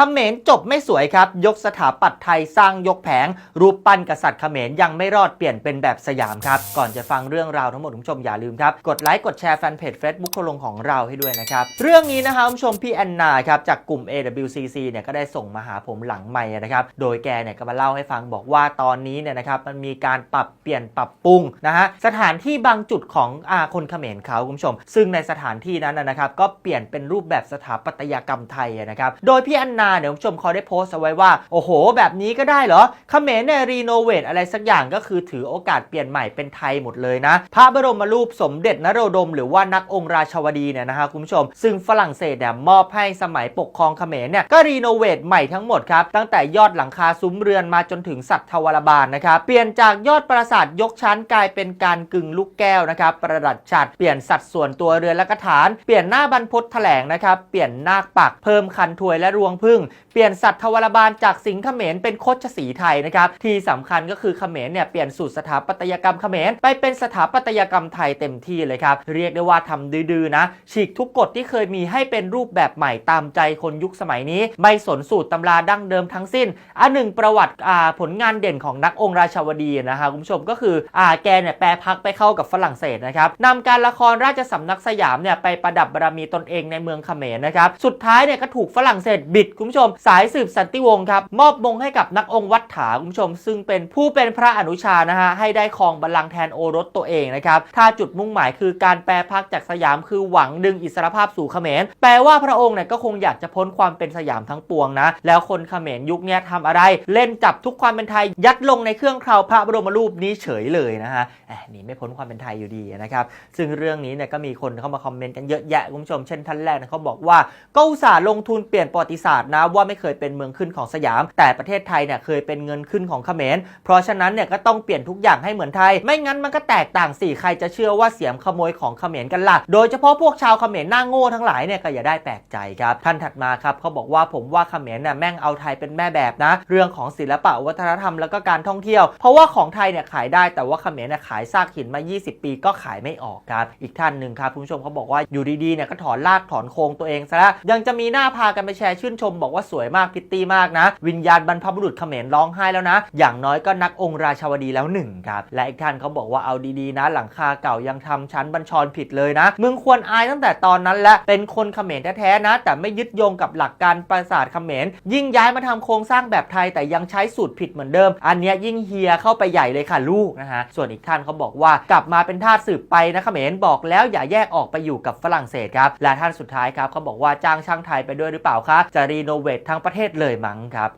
เขมรจบไม่สวยครับ ยกสถาปัตย์ไทยสร้างยกแผง รูปปั้นกษัตริย์เขมรยังไม่รอดเปลี่ยนเป็นแบบสยามครับ ก่อนจะฟังเรื่องราวทั้งหมดคุณผู้ชมอย่าลืมครับ กดไลค์กดแชร์แฟนเพจ Facebook คลงของเราให้ด้วยนะครับ เรื่องนี้นะครับคุณผู้ชมพี่แอนนาครับจากกลุ่ม AWCC เนี่ยก็ได้ส่งมาหาผมหลังใหม่นะครับ โดยแกเนี่ยก็มาเล่าให้ฟังบอกว่าตอนนี้เนี่ยนะครับมันมีการปรับเปลี่ยนปรับปรุงนะฮะสถานที่บางจุดของอาคนเขมรเขาคุณผู้ชม ซึ่งในสถานที่นั้นนะนะครับก็เปลี่ยนเป็นรูปแบบสถาปัตยกรรมไทยนะครับโดยพี่แอนนาเนี่ยคุณผู้ชมเขาได้โพสต์เอาไว้ว่า โอ้โห แบบนี้ก็ได้เหรอเขมรเนี่ยรีโนเวทอะไรสักอย่างก็คือถือโอกาสเปลี่ยนใหม่เป็นไทยหมดเลยนะ พระบรมรูปสมเด็จนโรดม หรือว่านักองค์ราชาวดีเนี่ยนะฮะคุณผู้ชม ซึ่งฝรั่งเศสเนี่ยมอบให้สมัยปกครองเขมรเนี่ยก็รีโนเวทใหม่ทั้งหมดครับ ตั้งแต่ยอดหลังคาซุ้มเรือนมาจนถึงสัตว์ทวารบาลนะครับเปลี่ยนจากยอดปราสาทยกชั้นกลายเป็นการกึ่งลูกแก้วนะครับประดับฉัตรเปลี่ยนสัดส่วนตัวเรือนและกระฐาน เปลี่ยนหน้าบรรพตแถลงนะครับเปลี่ยนนาคปักเพิ่มคันถวยและรวงพึ่งเปลี่ยนสัตว์ทวารบาลจากสิงห์เขมรเป็นโคชสีไทยนะครับที่สำคัญก็คือเขมรเนี่ยเปลี่ยนสูตรสถาปัตยกรรมเขมรไปเป็นสถาปัตยกรรมไทยเต็มที่เลยครับ เรียกได้ว่าทำดื้อๆนะ ฉีกทุกกฎที่เคยมีให้เป็นรูปแบบใหม่ตามใจคนยุคสมัยนี้ ไม่สนสูตรตำราดั้งเดิมทั้งสิ้นอันหนึ่งประวัติผลงานเด่นของนักองค์ราชาวดีนะฮะคุณผู้ชมก็คืออแกเนี่ยแปลพักไปเข้ากับฝรั่งเศสนะครับนำการละครราชสำนักสยามเนี่ยไปประดับบารมีตนเองในเมืองเขมรนะครับสุดท้ายเนี่ยก็ถูกฝรั่งเศสบิดคุณผู้ชม สายสืบสันติวงศ์ครับมอบมงให้กับนักองค์วัดถาคุณผู้ชม ซึ่งเป็นผู้เป็นพระอนุชานะฮะให้ได้ครองบัลลังก์แทนโอรสตัวเองนะครับถ้าจุดมุ่งหมายคือการแปลพักจากสยามคือหวังดึงอิสรภาพสู่เขมร แปลว่าพระองค์เนี่ยก็คงอยากจะพ้นความเป็นสยามทั้งปวงนะ แล้วคนเขมรยุคนี้ทำอะไร เล่นจับทุกความเป็นไทยยัดลงในเครื่องเคราพระบรมรูปนี้เฉยเลยนะฮะหนีไม่พ้นความเป็นไทยอยู่ดีนะครับ ซึ่งเรื่องนี้เนี่ยก็มีคนเข้ามาคอมเมนต์กันเยอะแยะคุณผู้ชมเช่นท่านแรกนะเขาบอกว่าก็อุตส่าห์ลงทุนเปลี่ยนประวัติศาสตร์นะว่าไม่เคยเป็นเมืองขึ้นของสยาม แต่ประเทศไทยเนี่ยเคยเป็นเงินขึ้นของเขมร เพราะฉะนั้นเนี่ยก็ต้องเปลี่ยนทุกอย่างให้เหมือนไทย ไม่งั้นมันก็แตกต่างสิใครจะเชื่อว่าเสียมขโมยของเขมรกันล่ะ โดยเฉพาะพวกชาวเขมรหน้าโง่ทั้งหลายเนี่ยก็อย่าได้แปลกใจครับ ท่านถัดมาครับเขาบอกว่าผมว่าเขมรเนี่ยแม่งเอาไทยเป็นแม่แบบนะ เรื่องของศิลปะวัฒนธรรมแล้วก็การท่องเที่ยว เพราะว่าของไทยเนี่ยขายได้แต่ว่าเขมรเนี่ยขายซากหินมา 20 ปีก็ขายไม่ออกครับ อีกท่านหนึ่งครับคุณผู้ชมเขาบอกว่าอยู่ดีๆเนี่ยก็ถอนรากถอนโครงตัวเองซะแล้วยังจะมีหน้าพากันไปแชร์ชื่นชมบอกว่าสวยมากพิตตี้มากนะ วิญญาณบรรพบุรุษเขมรร้องไห้แล้วนะ อย่างน้อยก็นักองค์ราชาวดีแล้วหนึ่งครับ และอีกท่านเขาบอกว่าเอาดีๆนะ หลังคาเก่ายังทำชั้นบัญชรผิดเลยนะ มึงควรอายตั้งแต่ตอนนั้นและเป็นคนเขมรแท้ๆนะ แต่ไม่ยึดโยงกับหลักการประสาทเขมร ยิ่งย้ายมาทำโครงสร้างแบบไทยแต่ยังใช้สูตรผิดเหมือนเดิม อันเนี้ยยิ่งเฮียเข้าไปใหญ่เลยค่ะลูกนะฮะส่วนอีกท่านเขาบอกว่ากลับมาเป็นทาสสืบไปนะเขมรบอกแล้วอย่าแยกออกไปอยู่กับฝรั่งเศสครับและท่านสุดท้ายครับเขาบอกว่าจ้างช่างไทยไปด้วยหรือเปล่าคะจะรีโนเวททั้งประเทศเลยมั้งครับ